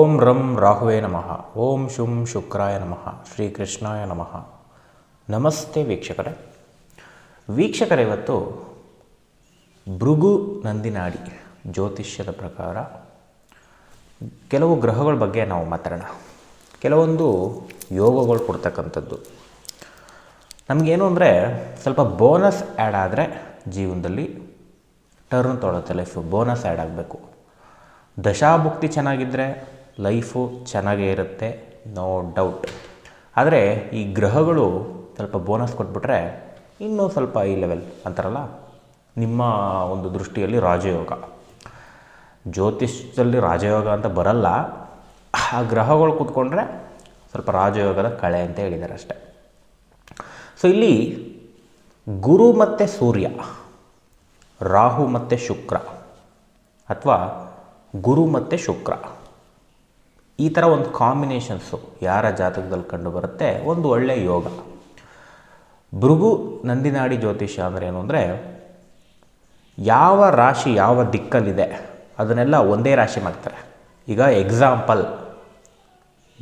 ಓಂ ರಂ ರಾಹುವೇ ನಮಃ. ಓಂ ಶುಂ ಶುಕ್ರಾಯ ನಮಃ. ಶ್ರೀ ಕೃಷ್ಣಾಯ ನಮಃ. ನಮಸ್ತೆ ವೀಕ್ಷಕರೇ. ವೀಕ್ಷಕರೇ, ಇವತ್ತು ಭೃಗು ನಂದಿನಾಡಿ ಜ್ಯೋತಿಷ್ಯದ ಪ್ರಕಾರ ಕೆಲವು ಗ್ರಹಗಳ ಬಗ್ಗೆ ನಾವು ಮಾತಾಡೋಣ. ಕೆಲವೊಂದು ಯೋಗಗಳು ಕೊಡ್ತಕ್ಕಂಥದ್ದು. ನಮಗೇನು ಅಂದರೆ ಸ್ವಲ್ಪ ಬೋನಸ್ ಆ್ಯಡ್ ಆದರೆ ಜೀವನದಲ್ಲಿ ಟರ್ನ್ ತೊಗೊಳುತ್ತೆ ಲೈಫು ಬೋನಸ್ ಆ್ಯಡ್ ಆಗಬೇಕು. ದಶಾಭುಕ್ತಿ ಚೆನ್ನಾಗಿದ್ದರೆ ಲೈಫು ಚೆನ್ನಾಗೇ ಇರುತ್ತೆ, ನೋ ಡೌಟ್. ಆದರೆ ಈ ಗ್ರಹಗಳು ಸ್ವಲ್ಪ ಬೋನಸ್ ಕೊಟ್ಬಿಟ್ರೆ ಇನ್ನೂ ಸ್ವಲ್ಪ ಈ ಲೆವೆಲ್ ಅಂತಾರಲ್ಲ, ನಿಮ್ಮ ಒಂದು ದೃಷ್ಟಿಯಲ್ಲಿ ರಾಜಯೋಗ. ಜ್ಯೋತಿಷ್ಯದಲ್ಲಿ ರಾಜಯೋಗ ಅಂತ ಬರಲ್ಲ, ಆ ಗ್ರಹಗಳು ಕೂತ್ಕೊಂಡ್ರೆ ಸ್ವಲ್ಪ ರಾಜಯೋಗದ ಕಳೆ ಅಂತ ಹೇಳಿದ್ದಾರೆ ಅಷ್ಟೆ. ಸೊ ಇಲ್ಲಿ ಗುರು ಮತ್ತು ಸೂರ್ಯ, ರಾಹು ಮತ್ತು ಶುಕ್ರ, ಅಥವಾ ಗುರು ಮತ್ತು ಶುಕ್ರ. ಈ ಥರ ಒಂದು ಕಾಂಬಿನೇಷನ್ಸು ಯಾರ ಜಾತಕದಲ್ಲಿ ಕಂಡು ಬರುತ್ತೆ? ಒಂದು ಒಳ್ಳೆಯ ಯೋಗ. ಭೃಗು ನಂದಿನಾಡಿ ಜ್ಯೋತಿಷ್ಯ ಅಂದರೆ ಏನು ಅಂದರೆ ಯಾವ ರಾಶಿ ಯಾವ ದಿಕ್ಕಲ್ಲಿದೆ ಅದನ್ನೆಲ್ಲ ಒಂದೇ ರಾಶಿ ಮಾಡ್ತಾರೆ. ಈಗ ಎಕ್ಸಾಂಪಲ್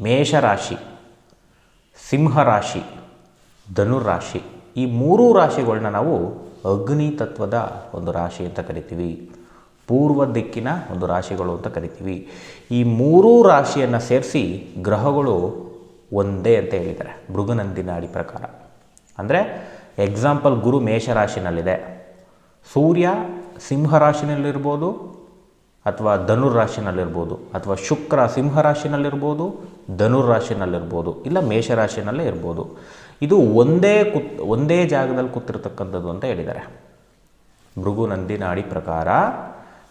ಮೇಷರಾಶಿ, ಸಿಂಹರಾಶಿ, ಧನುರಾಶಿ ಈ ಮೂರೂ ರಾಶಿಗಳನ್ನ ನಾವು ಅಗ್ನಿ ತತ್ವದ ಒಂದು ರಾಶಿ ಅಂತ ಕರಿತೀವಿ. ಪೂರ್ವ ದಿಕ್ಕಿನ ಒಂದು ರಾಶಿಗಳು ಅಂತ ಕರಿತೀವಿ. ಈ ಮೂರೂ ರಾಶಿಯನ್ನು ಸೇರಿಸಿ ಗ್ರಹಗಳು ಒಂದೇ ಅಂತ ಹೇಳಿದ್ದಾರೆ. ಭೃಗುನಂದಿನಾಡಿ ಪ್ರಕಾರ. ಅಂದರೆ ಎಕ್ಸಾಂಪಲ್ ಗುರು ಮೇಷರಾಶಿನಲ್ಲಿದೆ. ಸೂರ್ಯ ಸಿಂಹರಾಶಿನಲ್ಲಿರ್ಬೋದು ಅಥವಾ ಧನುರ್ರಾಶಿನಲ್ಲಿರ್ಬೋದು ಅಥವಾ ಶುಕ್ರ ಸಿಂಹರಾಶಿನಲ್ಲಿರ್ಬೋದು, ಧನುರ್ರಾಶಿನಲ್ಲಿರ್ಬೋದು, ಇಲ್ಲ ಮೇಷರಾಶಿನಲ್ಲೇ ಇರ್ಬೋದು. ಇದು ಒಂದೇ ಕುತ್, ಒಂದೇ ಜಾಗದಲ್ಲಿ ಕೂತಿರ್ತಕ್ಕಂಥದ್ದು ಅಂತ ಹೇಳಿದ್ದಾರೆ. ಮೃಗು ನಂದಿನಾಡಿ ಪ್ರಕಾರ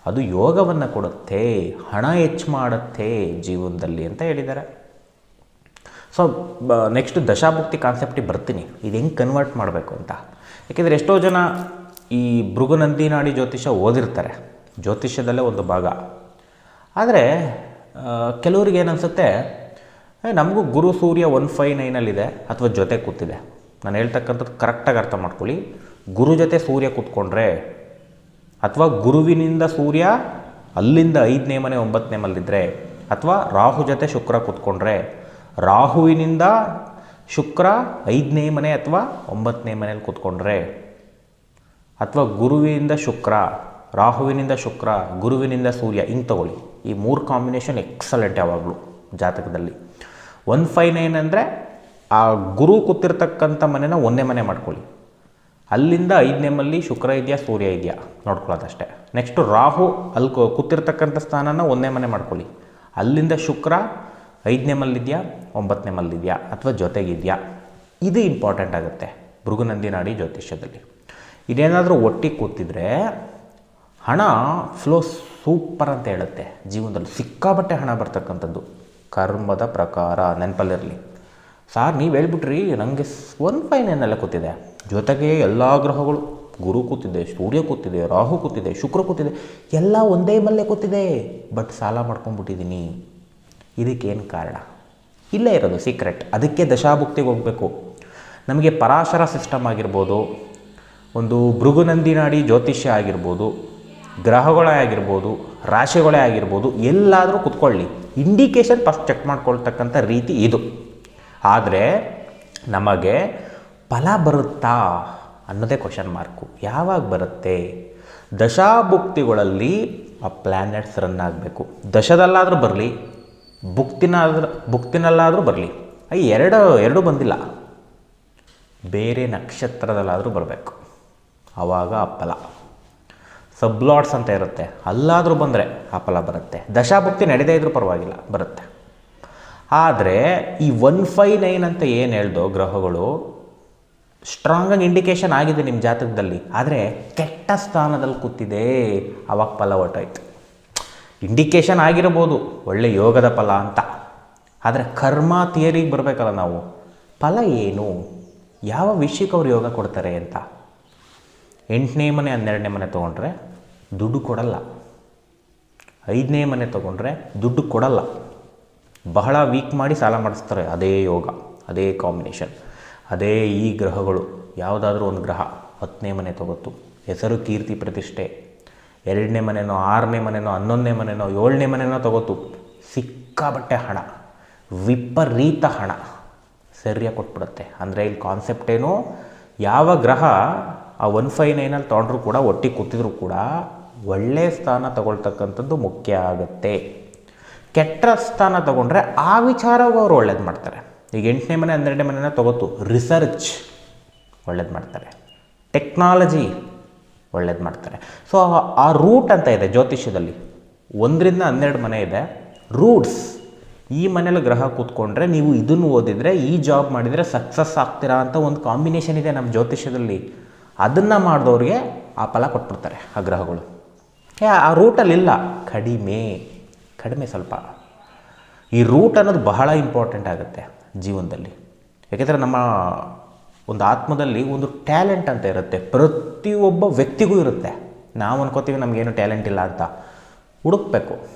ಅದು ಯೋಗವನ್ನು ಕೊಡುತ್ತೆ, ಹಣ ಹೆಚ್ಚು ಮಾಡುತ್ತೆ ಜೀವನದಲ್ಲಿ ಅಂತ ಹೇಳಿದ್ದಾರೆ. ಸೊ ನೆಕ್ಸ್ಟ್ ದಶಾಭುಕ್ತಿ ಕಾನ್ಸೆಪ್ಟಿಗೆ ಬರ್ತೀನಿ. ಇದು ಹೆಂಗೆ ಕನ್ವರ್ಟ್ ಮಾಡಬೇಕು ಅಂತ. ಯಾಕೆಂದರೆ ಎಷ್ಟೋ ಜನ ಈ ಭೃಗುನಂದಿನಾಡಿ ಜ್ಯೋತಿಷ ಓದಿರ್ತಾರೆ. ಜ್ಯೋತಿಷ್ಯದಲ್ಲೇ ಒಂದು ಭಾಗ. ಆದರೆ ಕೆಲವ್ರಿಗೆ ಏನನ್ಸುತ್ತೆ ನಮಗೂ ಗುರು ಸೂರ್ಯ ಒನ್ ಫೈ ನೈನಲ್ಲಿದೆ ಅಥವಾ ಜೊತೆ ಕೂತಿದೆ. ನಾನು ಹೇಳ್ತಕ್ಕಂಥದ್ದು ಕರೆಕ್ಟಾಗಿ ಅರ್ಥ ಮಾಡ್ಕೊಳ್ಳಿ. ಗುರು ಜೊತೆ ಸೂರ್ಯ ಕೂತ್ಕೊಂಡ್ರೆ ಅಥವಾ ಗುರುವಿನಿಂದ ಸೂರ್ಯ ಅಲ್ಲಿಂದ ಐದನೇ ಮನೆ ಒಂಬತ್ತನೇ ಮಲ್ಲಿದ್ದರೆ ಅಥವಾ ರಾಹು ಜೊತೆ ಶುಕ್ರ ಕೂತ್ಕೊಂಡ್ರೆ, ರಾಹುವಿನಿಂದ ಶುಕ್ರ ಐದನೇ ಮನೆ ಅಥವಾ ಒಂಬತ್ತನೇ ಮನೆಯಲ್ಲಿ ಕೂತ್ಕೊಂಡ್ರೆ, ಅಥವಾ ಗುರುವಿನಿಂದ ಶುಕ್ರ, ರಾಹುವಿನಿಂದ ಶುಕ್ರ, ಗುರುವಿನಿಂದ ಸೂರ್ಯ, ಹಿಂಗೆ ತಗೊಳ್ಳಿ. ಈ ಮೂರು ಕಾಂಬಿನೇಷನ್ ಎಕ್ಸಲೆಂಟ್ ಯಾವಾಗಲೂ ಜಾತಕದಲ್ಲಿ. ಒನ್ ಫೈ ನೈನ್ ಅಂದರೆ ಆ ಗುರು ಕೂತಿರ್ತಕ್ಕಂಥ ಮನೆನ ಒಂದೇ ಮನೆ ಮಾಡ್ಕೊಳ್ಳಿ. ಅಲ್ಲಿಂದ ಐದನೇಮಲ್ಲಿ ಶುಕ್ರ ಇದೆಯಾ, ಸೂರ್ಯ ಇದೆಯಾ? ನೋಡ್ಕೊಳ್ಳೋದಷ್ಟೇ. ನೆಕ್ಸ್ಟು ರಾಹು ಅಲ್ಲಿ ಕೂತಿರ್ತಕ್ಕಂಥ ಸ್ಥಾನನ ಒಂದೇ ಮನೆ ಮಾಡ್ಕೊಳ್ಳಿ. ಅಲ್ಲಿಂದ ಶುಕ್ರ ಐದನೇ ಮಲ್ಲಿದೆಯಾ, ಒಂಬತ್ತನೇ ಮಲ್ಲಿದೆಯಾ ಅಥವಾ ಜೊತೆಗಿದೆಯಾ? ಇದು ಇಂಪಾರ್ಟೆಂಟ್ ಆಗುತ್ತೆ ಭೃಗುನಂದಿನಾಡಿ ಜ್ಯೋತಿಷ್ಯದಲ್ಲಿ. ಇದೇನಾದರೂ ಒಟ್ಟಿಗೆ ಕೂತಿದ್ರೆ ಹಣ ಫ್ಲೋ ಸೂಪರ್ ಅಂತ ಹೇಳುತ್ತೆ ಜೀವನದಲ್ಲಿ. ಸಿಕ್ಕಾಬಟ್ಟೆ ಹಣ ಬರ್ತಕ್ಕಂಥದ್ದು. ಕರ್ಮದ ಪ್ರಕಾರ ನೆನಪಲ್ಲಿರಲಿ. ಸಾರ್, ನೀವು ಹೇಳ್ಬಿಟ್ರಿ ನನಗೆ ಒನ್ ಫೈನ್ ಏನೆಲ್ಲ ಕೂತಿದೆ. ಜೊತೆಗೆ ಎಲ್ಲ ಗ್ರಹಗಳು ಗುರು ಕೂತಿದೆ, ಸೂರ್ಯ ಕೂತಿದೆ, ರಾಹು ಕೂತಿದೆ, ಶುಕ್ರ ಕೂತಿದೆ, ಎಲ್ಲ ಒಂದೇ ಮಲ್ಲೆ ಕೂತಿದೆ. ಬಟ್ ಸಾಲ ಮಾಡ್ಕೊಂಡ್ಬಿಟ್ಟಿದ್ದೀನಿ ಇದಕ್ಕೇನು ಕಾರಣ? ಇಲ್ಲೇ ಇರೋದು ಸೀಕ್ರೆಟ್ ಅದಕ್ಕೆ ದಶಾಭುಕ್ತಿಗೆ ಹೋಗಬೇಕು. ನಮಗೆ ಪರಾಶರ ಸಿಸ್ಟಮ್ ಆಗಿರ್ಬೋದು, ಒಂದು ಭೃಗುನಂದಿನಾಡಿ ಜ್ಯೋತಿಷ್ಯ ಆಗಿರ್ಬೋದು, ಗ್ರಹಗಳೇ ಆಗಿರ್ಬೋದು, ರಾಶಿಗಳೇ ಆಗಿರ್ಬೋದು, ಎಲ್ಲಾದರೂ ಕುತ್ಕೊಳ್ಳಿ. ಇಂಡಿಕೇಶನ್ ಫಸ್ಟ್ ಚೆಕ್ ಮಾಡ್ಕೊಳ್ತಕ್ಕಂಥ ರೀತಿ ಇದು. ಆದರೆ, ನಮಗೆ ಫಲ ಬರುತ್ತಾ ಅನ್ನೋದೇ ಕ್ವಶನ್ ಮಾರ್ಕು ಯಾವಾಗ ಬರುತ್ತೆ? ದಶಾಭುಕ್ತಿಗಳಲ್ಲಿ ಆ ಪ್ಲ್ಯಾನೆಟ್ಸ್ ರನ್ ಆಗಬೇಕು. ದಶದಲ್ಲಾದರೂ ಬರಲಿ, ಭುಕ್ತಿನಾದ್ರೂ, ಭುಕ್ತಿನಲ್ಲಾದರೂ ಬರಲಿ. ಈ ಎರಡು, ಎರಡೂ ಬಂದಿಲ್ಲ. ಬೇರೆ ನಕ್ಷತ್ರದಲ್ಲಾದರೂ ಬರಬೇಕು. ಆವಾಗ ಆ ಫಲ. ಸಬ್ಲಾಟ್ಸ್ ಅಂತ ಇರುತ್ತೆ. ಅಲ್ಲಾದರೂ ಬಂದರೆ ಆ ಫಲ ಬರುತ್ತೆ. ದಶಾಭುಕ್ತಿ ನಡೆದೇ ಇದ್ರೂ ಪರವಾಗಿಲ್ಲ, ಬರುತ್ತೆ. ಆದರೆ ಈ ಒನ್ ಫೈ ನೈನ್ ಅಂತ ಏನು ಹೇಳ್ದೋ ಗ್ರಹಗಳು ಸ್ಟ್ರಾಂಗಾಗಿ ಇಂಡಿಕೇಶನ್ ಆಗಿದೆ ನಿಮ್ಮ ಜಾತಕದಲ್ಲಿ. ಆದರೆ ಕೆಟ್ಟ ಸ್ಥಾನದಲ್ಲಿ ಕೂತಿದೆ. ಅವಾಗ ಫಲ ಒಟ್ಟಾಯ್ತು ಇಂಡಿಕೇಶನ್ ಆಗಿರ್ಬೋದು, ಒಳ್ಳೆ ಯೋಗದ ಫಲ ಅಂತ. ಆದರೆ ಕರ್ಮ ಥಿಯರಿಗೆ ಬರಬೇಕಲ್ಲ ನಾವು. ಫಲ ಏನು? ಯಾವ ವಿಷಯಕ್ಕೆ ಅವ್ರು ಯೋಗ ಕೊಡ್ತಾರೆ ಅಂತ? ಎಂಟನೇ ಮನೆ, ಹನ್ನೆರಡನೇ ಮನೆ ತೊಗೊಂಡ್ರೆ ದುಡ್ಡು ಕೊಡಲ್ಲ. ಐದನೇ ಮನೆ ತೊಗೊಂಡ್ರೆ ದುಡ್ಡು ಕೊಡಲ್ಲ. ಬಹಳ ವೀಕ್ ಮಾಡಿ ಸಾಲ ಮಾಡಿಸ್ತಾರೆ ಅದೇ ಯೋಗ, ಅದೇ ಕಾಂಬಿನೇಷನ್ ಅದೇ ಈ ಗ್ರಹಗಳು, ಯಾವುದಾದ್ರೂ ಒಂದು ಗ್ರಹ ಹತ್ತನೇ ಮನೆ ತಗೋತು ಹೆಸರು ಕೀರ್ತಿ ಪ್ರತಿಷ್ಠೆ. ಎರಡನೇ ಮನೆನೋ, ಆರನೇ ಮನೆನೋ, ಹನ್ನೊಂದನೇ ಮನೆನೋ, ಏಳನೇ ಮನೆನೋ ತಗೋತು ಸಿಕ್ಕ ಸಿಕ್ಕಾಬಟ್ಟೆ ಹಣ. ವಿಪರೀತ ಹಣ. ಸರಿಯಾಗಿ ಕೊಟ್ಬಿಡುತ್ತೆ. ಅಂದರೆ ಇಲ್ಲಿ ಕಾನ್ಸೆಪ್ಟ್ ಏನು? ಯಾವ ಗ್ರಹ ಆ ಒನ್ ಫೈ ನೈನಲ್ಲಿ ತೊಗೊಂಡ್ರು ಕೂಡ, ಒಟ್ಟಿಗೆ ಕೂತಿದ್ರು ಕೂಡ ಒಳ್ಳೆಯ ಸ್ಥಾನ ತಗೊಳ್ತಕ್ಕಂಥದ್ದು ಮುಖ್ಯ ಆಗುತ್ತೆ. ಕೆಟ್ಟ ಸ್ಥಾನ ತಗೊಂಡ್ರೆ ಆ ವಿಚಾರವು ಅವರು ಒಳ್ಳೇದು ಮಾಡ್ತಾರೆ. ಈಗ ಎಂಟನೇ ಮನೆ, ಹನ್ನೆರಡನೇ ಮನೆನ ತಗೋತು. ರಿಸರ್ಚ್ ಒಳ್ಳೇದು ಮಾಡ್ತಾರೆ. ಟೆಕ್ನಾಲಜಿ ಒಳ್ಳೇದು ಮಾಡ್ತಾರೆ. ಸೊ ಆ ರೂಟ್ ಅಂತ ಇದೆ ಜ್ಯೋತಿಷ್ಯದಲ್ಲಿ. ಒಂದರಿಂದ ಹನ್ನೆರಡು ಮನೆ ಇದೆ. ರೂಟ್ಸ್ ಈ ಮನೇಲಿ ಗ್ರಹ ಕೂತ್ಕೊಂಡ್ರೆ ನೀವು ಇದನ್ನು ಓದಿದರೆ, ಈ ಜಾಬ್ ಮಾಡಿದರೆ ಸಕ್ಸಸ್ ಆಗ್ತೀರಾ ಅಂತ ಒಂದು ಕಾಂಬಿನೇಷನ್ ಇದೆ ನಮ್ಮ ಜ್ಯೋತಿಷ್ಯದಲ್ಲಿ. ಅದನ್ನು ಮಾಡಿದವ್ರಿಗೆ ಆ ಫಲ ಕೊಟ್ಬಿಡ್ತಾರೆ, ಆ ಗ್ರಹಗಳು. ಏ, ಆ ರೂಟಲ್ಲಿಲ್ಲ ಕಡಿಮೆ. ಕಡಿಮೆ ಸ್ವಲ್ಪ. ಈ ರೂಟ್ ಅನ್ನೋದು ಬಹಳ ಇಂಪಾರ್ಟೆಂಟ್ ಆಗುತ್ತೆ. ಜೀವನದಲ್ಲಿ. ಏಕೆಂದರೆ ನಮ್ಮ ಒಂದು ಆತ್ಮದಲ್ಲಿ ಒಂದು ಟ್ಯಾಲೆಂಟ್ ಅಂತ ಇರುತ್ತೆ. ಪ್ರತಿಯೊಬ್ಬ ವ್ಯಕ್ತಿಗೂ ಇರುತ್ತೆ. ನಾವು ಅನ್ಕೋತೀವಿ ನಮಗೇನು ಟ್ಯಾಲೆಂಟ್ ಇಲ್ಲ ಅಂತ. ಹುಡುಕ್ಬೇಕು.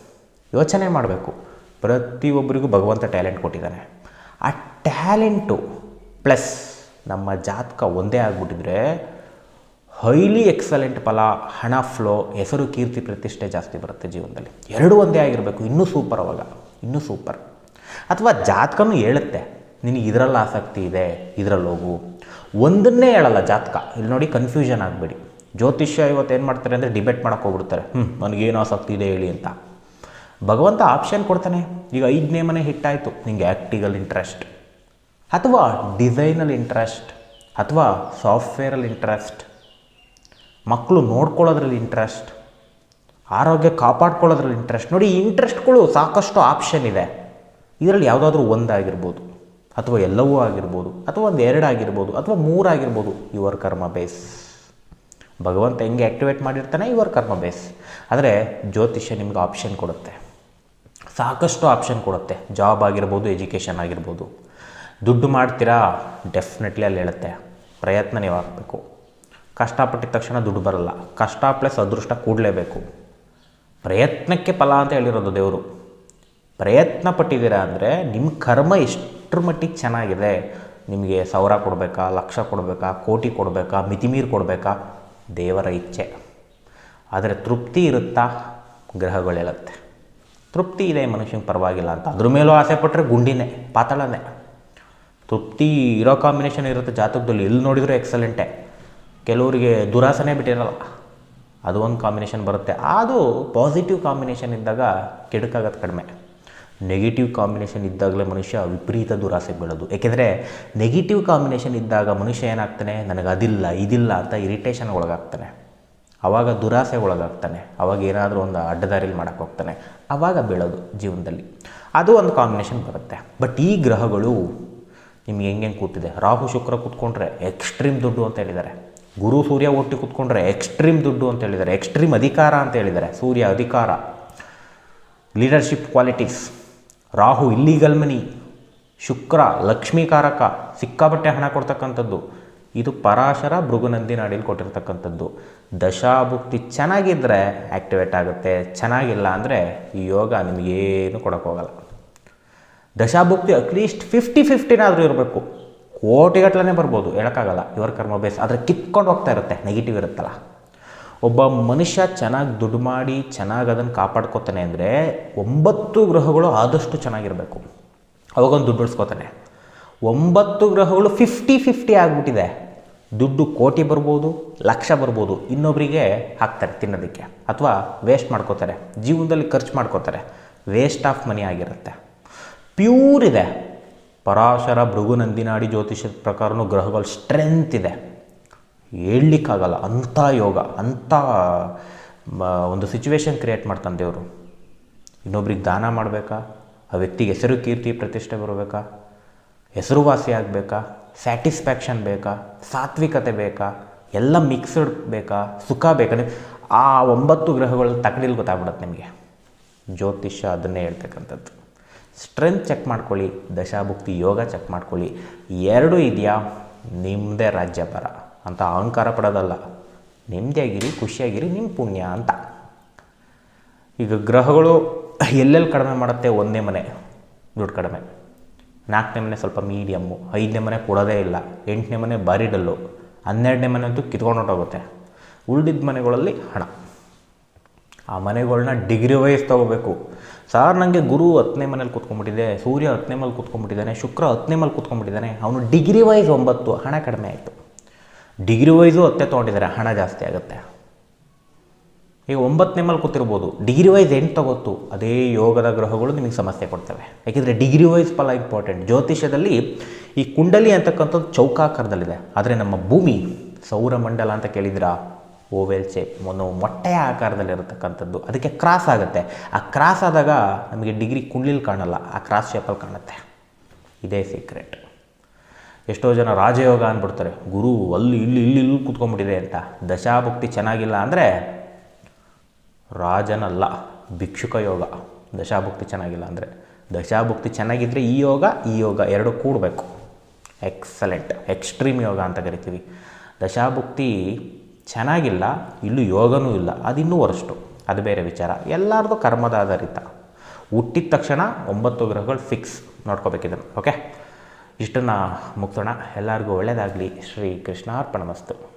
ಯೋಚನೆ ಮಾಡಬೇಕು. ಪ್ರತಿಯೊಬ್ಬರಿಗೂ ಭಗವಂತ ಟ್ಯಾಲೆಂಟ್ ಕೊಟ್ಟಿದ್ದಾನೆ. ಆ ಟ್ಯಾಲೆಂಟು ಪ್ಲಸ್ ನಮ್ಮ ಜಾತಕ ಒಂದೇ ಆಗಿಬಿಟ್ಟಿದ್ರೆ ಹೈಲಿ ಎಕ್ಸಲೆಂಟ್ ಫಲ, ಹಣ ಫ್ಲೋ, ಹೆಸರು, ಕೀರ್ತಿ, ಪ್ರತಿಷ್ಠೆ ಜಾಸ್ತಿ ಬರುತ್ತೆ ಜೀವನದಲ್ಲಿ. ಎರಡೂ ಒಂದೇ ಆಗಿರಬೇಕು. ಇನ್ನೂ ಸೂಪರ್ ಅವಾಗ. ಇನ್ನೂ ಸೂಪರ್. ಅಥವಾ ಜಾತಕನೂ ಹೇಳುತ್ತೆ, ನಿನಗೆ ಇದರಲ್ಲಿ ಆಸಕ್ತಿ ಇದೆ, ಇದರಲ್ಲಿ ಹೋಗು. ಒಂದನ್ನೇ ಹೇಳಲ್ಲ ಜಾತಕ. ಇಲ್ಲಿ ನೋಡಿ ಕನ್ಫ್ಯೂಷನ್ ಆಗಬೇಡಿ. ಜ್ಯೋತಿಷ್ಯ ಇವತ್ತು ಏನು ಮಾಡ್ತಾರೆ ಅಂದರೆ ಡಿಬೇಟ್ ಮಾಡೋಕೆ ಹೋಗ್ಬಿಡ್ತಾರೆ. ಹ್ಞೂ ನನಗೇನು ಆಸಕ್ತಿ ಇದೆ ಹೇಳಿ ಅಂತ. ಭಗವಂತ ಆಪ್ಷನ್ ಕೊಡ್ತಾನೆ. ಈಗ ಐದನೇ ಮನೆ ಹಿಟ್ಟಾಯಿತು. ನಿಮಗೆ ಆ್ಯಕ್ಟಿಗಲ್ ಇಂಟ್ರೆಸ್ಟ್ ಅಥವಾ ಡಿಸೈನಲ್ಲಿ ಇಂಟ್ರೆಸ್ಟ್ ಅಥವಾ ಸಾಫ್ಟ್ವೇರಲ್ಲಿ ಇಂಟ್ರೆಸ್ಟ್ ಮಕ್ಕಳು ನೋಡ್ಕೊಳ್ಳೋದ್ರಲ್ಲಿ ಇಂಟ್ರೆಸ್ಟ್ ಆರೋಗ್ಯ ಕಾಪಾಡ್ಕೊಳ್ಳೋದ್ರಲ್ಲಿ ಇಂಟ್ರೆಸ್ಟ್ ನೋಡಿ ಇಂಟ್ರೆಸ್ಟ್ಗಳು ಸಾಕಷ್ಟು ಆಪ್ಷನ್ ಇದೆ. ಇದರಲ್ಲಿ ಯಾವುದಾದ್ರೂ ಒಂದಾಗಿರ್ಬೋದು, ಅಥವಾ ಎಲ್ಲವೂ ಆಗಿರ್ಬೋದು, ಅಥವಾ ಒಂದು ಎರಡು ಆಗಿರ್ಬೋದು, ಅಥವಾ ಮೂರಾಗಿರ್ಬೋದು ಯುವರ್ ಕರ್ಮ ಬೇಸ್. ಭಗವಂತ ಹೆಂಗೆ ಆ್ಯಕ್ಟಿವೇಟ್ ಮಾಡಿರ್ತಾನೆ ಯುವರ್ ಕರ್ಮ ಬೇಸ್. ಆದರೆ ಜ್ಯೋತಿಷ್ಯ ನಿಮ್ಗೆ ಆಪ್ಷನ್ ಕೊಡುತ್ತೆ. ಸಾಕಷ್ಟು ಆಪ್ಷನ್ ಕೊಡುತ್ತೆ. ಜಾಬ್ ಆಗಿರ್ಬೋದು ಎಜುಕೇಷನ್ ಆಗಿರ್ಬೋದು. ದುಡ್ಡು ಮಾಡ್ತೀರಾ? ಡೆಫಿನೆಟ್ಲಿ ಅಲ್ಲಿ ಹೇಳುತ್ತೆ. ಪ್ರಯತ್ನ ನೀವು ಹಾಕಬೇಕು ಕಷ್ಟಪಟ್ಟಿದ ತಕ್ಷಣ ದುಡ್ಡು ಬರಲ್ಲ. ಕಷ್ಟ ಪ್ಲಸ್ ಅದೃಷ್ಟ ಕೂಡಲೇಬೇಕು. ಪ್ರಯತ್ನಕ್ಕೆ ಫಲ ಅಂತ ಹೇಳಿರೋದು ದೇವರು. ಪ್ರಯತ್ನ ಪಟ್ಟಿದ್ದೀರಾ ಅಂದರೆ ನಿಮ್ಮ ಕರ್ಮ ಎಷ್ಟರ ಮಟ್ಟಿಗೆ ಚೆನ್ನಾಗಿದೆ? ನಿಮಗೆ ಸಾವಿರ ಕೊಡಬೇಕಾ, ಲಕ್ಷ ಕೊಡಬೇಕಾ, ಕೋಟಿ ಕೊಡಬೇಕಾ, ಮಿತಿಮೀರಿ ಕೊಡಬೇಕಾ? ದೇವರ ಇಚ್ಛೆ. ಆದರೆ ತೃಪ್ತಿ ಇರುತ್ತಾ? ಗ್ರಹಗಳು ಹೇಳುತ್ತೆ ತೃಪ್ತಿ ಇದೆ ಮನುಷ್ಯನಿಗೆ ಪರವಾಗಿಲ್ಲ ಅಂತ. ಅದ್ರ ಮೇಲೂ ಆಸೆ ಪಟ್ಟರೆ ಗುಂಡಿನೇ, ಪಾತಾಳನೇ. ತೃಪ್ತಿ ಇರೋ ಕಾಂಬಿನೇಷನ್ ಇರುತ್ತೆ ಜಾತಕದಲ್ಲಿ. ಎಲ್ಲಿ ನೋಡಿದರೂ ಎಕ್ಸಲೆಂಟೇ ಕೆಲವರಿಗೆ ದುರಾಸನೆ ಬಿಟ್ಟಿರಲ್ಲ. ಅದು ಒಂದು ಕಾಂಬಿನೇಷನ್ ಬರುತ್ತೆ. ಅದು ಪಾಸಿಟಿವ್ ಕಾಂಬಿನೇಷನ್ ಇದ್ದಾಗ ಕೆಡುಕಾಗೋದು ಕಡಿಮೆ. ನೆಗೆಟಿವ್ ಕಾಂಬಿನೇಷನ್ ಇದ್ದಾಗಲೇ ಮನುಷ್ಯ ವಿಪರೀತ ದುರಾಸೆ ಬೀಳೋದು. ಏಕೆಂದರೆ ನೆಗೆಟಿವ್ ಕಾಂಬಿನೇಷನ್ ಇದ್ದಾಗ ಮನುಷ್ಯ ಏನಾಗ್ತಾನೆ? ನನಗೆ ಅದಿಲ್ಲ, ಇದಿಲ್ಲ ಅಂತ ಇರಿಟೇಷನ್ ಒಳಗಾಗ್ತಾನೆ. ಆವಾಗ ದುರಾಸೆ ಒಳಗಾಗ್ತಾನೆ. ಅವಾಗ ಏನಾದರೂ ಒಂದು ಅಡ್ಡದಾರಿಲಿ ಮಾಡೋಕ್ಕೆ ಹೋಗ್ತಾನೆ. ಆವಾಗ ಬೀಳೋದು ಜೀವನದಲ್ಲಿ. ಅದು ಒಂದು ಕಾಂಬಿನೇಷನ್ ಬರುತ್ತೆ. ಬಟ್ ಈ ಗ್ರಹಗಳು ನಿಮ್ಗೆ ಹೆಂಗೆ ಕೂತಿದೆ? ರಾಹು ಶುಕ್ರ ಕೂತ್ಕೊಂಡ್ರೆ ಎಕ್ಸ್ಟ್ರೀಮ್ ದುಡ್ಡು ಅಂತ ಹೇಳಿದ್ದಾರೆ. ಗುರು ಸೂರ್ಯ ಒಟ್ಟಿ ಕೂತ್ಕೊಂಡ್ರೆ ಎಕ್ಸ್ಟ್ರೀಮ್ ದುಡ್ಡು ಅಂತ ಹೇಳಿದ್ದಾರೆ. ಎಕ್ಸ್ಟ್ರೀಮ್ ಅಧಿಕಾರ ಅಂತ ಹೇಳಿದ್ದಾರೆ. ಸೂರ್ಯ ಅಧಿಕಾರ. Leadership qualities Rahu illegal money, Shukra ಲಕ್ಷ್ಮೀಕಾರಕ, ಸಿಕ್ಕಾಪಟ್ಟೆ ಹಣ ಕೊಡ್ತಕ್ಕಂಥದ್ದು. ಇದು ಪರಾಶರ ಭೃಗುನಂದಿ ನಾಡಿಲಿ ಕೊಟ್ಟಿರ್ತಕ್ಕಂಥದ್ದು. ದಶಾಭುಕ್ತಿ ಚೆನ್ನಾಗಿದ್ದರೆ ಆ್ಯಕ್ಟಿವೇಟ್ ಆಗುತ್ತೆ, ಚೆನ್ನಾಗಿಲ್ಲ ಅಂದರೆ ಈ ಯೋಗ ನಿಮಗೇನು ಕೊಡೋಕ್ಕೋಗಲ್ಲ ದಶಾಭುಕ್ತಿ ಅಟ್ಲೀಸ್ಟ್ ಫಿಫ್ಟಿ ಫಿಫ್ಟಿನಾದರೂ ಇರಬೇಕು. ಕೋಟಿಗಟ್ಟಲೆ ಬರ್ಬೋದು, ಹೇಳೋಕ್ಕಾಗಲ್ಲ. ಇವರ ಕರ್ಮ ಬೇಸ್ ಆದರೆ ಕಿತ್ಕೊಂಡು ಹೋಗ್ತಾ ಇರುತ್ತೆ ನೆಗೆಟಿವ್ ಇರುತ್ತಲ್ಲ. ಒಬ್ಬ ಮನುಷ್ಯ ಚೆನ್ನಾಗಿ ದುಡ್ಡು ಮಾಡಿ ಚೆನ್ನಾಗಿ ಅದನ್ನು ಕಾಪಾಡ್ಕೋತಾನೆ ಅಂದರೆ ಒಂಬತ್ತು ಗ್ರಹಗಳು ಆದಷ್ಟು ಚೆನ್ನಾಗಿರಬೇಕು. ಅವಾಗೊಂದು ದುಡ್ಡು ಉಳಿಸ್ಕೋತಾನೆ. ಒಂಬತ್ತು ಗ್ರಹಗಳು ಫಿಫ್ಟಿ ಫಿಫ್ಟಿ ಆಗಿಬಿಟ್ಟಿದೆ. ದುಡ್ಡು ಕೋಟಿ ಬರ್ಬೋದು, ಲಕ್ಷ ಬರ್ಬೋದು ಇನ್ನೊಬ್ಬರಿಗೆ ಹಾಕ್ತಾರೆ ತಿನ್ನೋದಕ್ಕೆ. ಅಥವಾ ವೇಸ್ಟ್ ಮಾಡ್ಕೋತಾರೆ. ಜೀವನದಲ್ಲಿ ಖರ್ಚು ಮಾಡ್ಕೋತಾರೆ. ವೇಸ್ಟ್ ಆಫ್ ಮನಿ ಆಗಿರುತ್ತೆ. ಪ್ಯೂರ್ ಇದೆ. ಪರಾಶರ ಭೃಗು ನಂದಿನಾಡಿ ಜ್ಯೋತಿಷದ ಪ್ರಕಾರನೂ ಗ್ರಹಗಳ ಸ್ಟ್ರೆಂತ್ ಇದೆ. ಹೇಳಲಿಕ್ಕಾಗಲ್ಲ. ಅಂಥ ಯೋಗ, ಅಂಥ ಒಂದು ಸಿಚುವೇಶನ್ ಕ್ರಿಯೇಟ್ ಮಾಡ್ತಾನೆ ದೇವರು. ಇನ್ನೊಬ್ರಿಗೆ ದಾನ ಮಾಡಬೇಕಾ? ಆ ವ್ಯಕ್ತಿಗೆ ಹೆಸರು, ಕೀರ್ತಿ, ಪ್ರತಿಷ್ಠೆ ಬರಬೇಕಾ? ಹೆಸರುವಾಸಿ ಆಗಬೇಕಾ? ಸ್ಯಾಟಿಸ್ಫ್ಯಾಕ್ಷನ್ ಬೇಕಾ? ಸಾತ್ವಿಕತೆ ಬೇಕಾ? ಎಲ್ಲ ಮಿಕ್ಸ್ಡ್ ಬೇಕಾ? ಸುಖ ಬೇಕಾ? ಆ ಒಂಬತ್ತು ಗ್ರಹಗಳು ತಕಡಿಲ್ ಗೊತ್ತಾಗ್ಬಿಡುತ್ತೆ ನಿಮಗೆ. ಜ್ಯೋತಿಷ್ಯ ಅದನ್ನೇ ಹೇಳ್ತಕ್ಕಂಥದ್ದು ಸ್ಟ್ರೆಂತ್ ಚೆಕ್ ಮಾಡ್ಕೊಳ್ಳಿ, ದಶಾಭುಕ್ತಿ ಯೋಗ ಚೆಕ್ ಮಾಡ್ಕೊಳ್ಳಿ. ಎರಡೂ ಇದೆಯಾ? ನಿಮ್ಮದೇ ರಾಜ್ಯಭಾರ. ಅಂತ ಅಹಂಕಾರ ಪಡೋದಲ್ಲ ನೆಮ್ಮದಿಯಾಗಿರಿ ಖುಷಿಯಾಗಿರಿ ನಿಮ್ಮ ಪುಣ್ಯ ಅಂತ. ಈಗ ಗ್ರಹಗಳು ಎಲ್ಲೆಲ್ಲಿ ಕಡಿಮೆ ಮಾಡುತ್ತೆ? ಒಂದನೇ ಮನೆ, ದುಡ್ಡು ಕಡಿಮೆ. ನಾಲ್ಕನೇ ಮನೆ ಸ್ವಲ್ಪ ಮೀಡಿಯಮ್ಮು ಐದನೇ ಮನೆ ಕೊಡೋದೇ ಇಲ್ಲ. ಎಂಟನೇ ಮನೆ ಬಾರಿ ಡಲ್ಲು. ಹನ್ನೆರಡನೇ ಮನೆ ಅಂತೂ ಕಿತ್ಕೊಂಡು ಹೊರಟೋಗುತ್ತೆ. ಉಳಿದಿದ್ದ ಮನೆಗಳಲ್ಲಿ ಹಣ. ಆ ಮನೆಗಳನ್ನ ಡಿಗ್ರಿ ವೈಸ್ ತೊಗೋಬೇಕು. ಸರ್ ನನಗೆ ಗುರು ಹತ್ತನೇ ಮನೇಲಿ ಕೂತ್ಕೊಂಡ್ಬಿಟ್ಟಿದೆ, ಸೂರ್ಯ ಹತ್ತನೇ ಮೇಲೆ ಕೂತ್ಕೊಂಡ್ಬಿಟ್ಟಿದ್ದಾನೆ, ಶುಕ್ರ ಹತ್ತನೇ ಮೇಲೆ ಕೂತ್ಕೊಂಡ್ಬಿಟ್ಟಿದ್ದಾನೆ. ಅವನು ಡಿಗ್ರಿ ವೈಸ್ ಒಂಬತ್ತು, ಹಣ ಕಡಿಮೆ ಆಯಿತು. ಡಿಗ್ರಿ ವೈಸು ಹತ್ತೆ ತೊಗೊಂಡಿದ್ದಾರೆ, ಹಣ ಜಾಸ್ತಿ ಆಗುತ್ತೆ. ಈಗ ಒಂಬತ್ತನೇ ಮೇಲೆ ಕೂತಿರ್ಬೋದು, ಡಿಗ್ರಿ ವೈಸ್ ಎಂಟು ತಗೋತು ಅದೇ ಯೋಗದ ಗ್ರಹಗಳು ನಿಮಗೆ ಸಮಸ್ಯೆ ಕೊಡ್ತವೆ. ಯಾಕೆಂದರೆ ಡಿಗ್ರಿ ವೈಸ್ ಫಲ ಇಂಪಾರ್ಟೆಂಟ್ ಜ್ಯೋತಿಷ್ಯದಲ್ಲಿ ಈ ಕುಂಡಲಿ ಅಂತಕ್ಕಂಥದ್ದು ಚೌಕಾಕಾರದಲ್ಲಿದೆ. ಆದರೆ ನಮ್ಮ ಭೂಮಿ, ಸೌರಮಂಡಲ ಅಂತ ಕೇಳಿದಿರಾ ಓವೆಲ್ ಶೇಪ್ ಒಂದು ಮೊಟ್ಟೆಯ ಆಕಾರದಲ್ಲಿರತಕ್ಕಂಥದ್ದು ಅದಕ್ಕೆ ಕ್ರಾಸ್ ಆಗುತ್ತೆ. ಆ ಕ್ರಾಸ್ ಆದಾಗ ನಮಗೆ ಡಿಗ್ರಿ ಕುಂಡ್ಲಿಲಿ ಕಾಣಲ್ಲ, ಆ ಕ್ರಾಸ್ ಶೇಪಲ್ಲಿ ಕಾಣುತ್ತೆ. ಇದೇ ಸೀಕ್ರೆಟ್ ಎಷ್ಟೋ ಜನ ರಾಜಯೋಗ ಅಂದ್ಬಿಡ್ತಾರೆ, ಗುರು, ಅಲ್ಲಿ, ಇಲ್ಲಿ ಇಲ್ಲಿ ಇಲ್ಲಿ ಕೂತ್ಕೊಂಡ್ಬಿಟ್ಟಿದೆ ಅಂತ. ದಶಾಭುಕ್ತಿ ಚೆನ್ನಾಗಿಲ್ಲ ಅಂದರೆ ರಾಜನಲ್ಲ, ಭಿಕ್ಷುಕ ಯೋಗ. ದಶಾಭುಕ್ತಿ ಚೆನ್ನಾಗಿಲ್ಲ ಅಂದರೆ. ದಶಾಭುಕ್ತಿ ಚೆನ್ನಾಗಿದ್ದರೆ ಈ ಯೋಗ ಈ ಯೋಗ ಎರಡು ಕೂಡಬೇಕು. ಎಕ್ಸಲೆಂಟ್ ಎಕ್ಸ್ಟ್ರೀಮ್ ಯೋಗ ಅಂತ ಕರಿತೀವಿ. ದಶಾಭುಕ್ತಿ ಚೆನ್ನಾಗಿಲ್ಲ, ಇಲ್ಲೂ ಯೋಗನೂ ಇಲ್ಲ, ಅದಿನ್ನೂ ವರ್ಷು ಅದು ಬೇರೆ ವಿಚಾರ. ಎಲ್ಲರದು ಕರ್ಮದ ಆಧಾರಿತ. ಹುಟ್ಟಿದ ತಕ್ಷಣ ಒಂಬತ್ತು ಗ್ರಹಗಳು ಫಿಕ್ಸ್ ನೋಡ್ಕೋಬೇಕಿದ್ದನ್ನು ಓಕೆ ಇಷ್ಟನ್ನು ಮುಗಿಸೋಣ. ಎಲ್ಲರಿಗೂ ಒಳ್ಳೆಯದಾಗಲಿ. ಶ್ರೀ ಕೃಷ್ಣಾರ್ಪಣಮಸ್ತು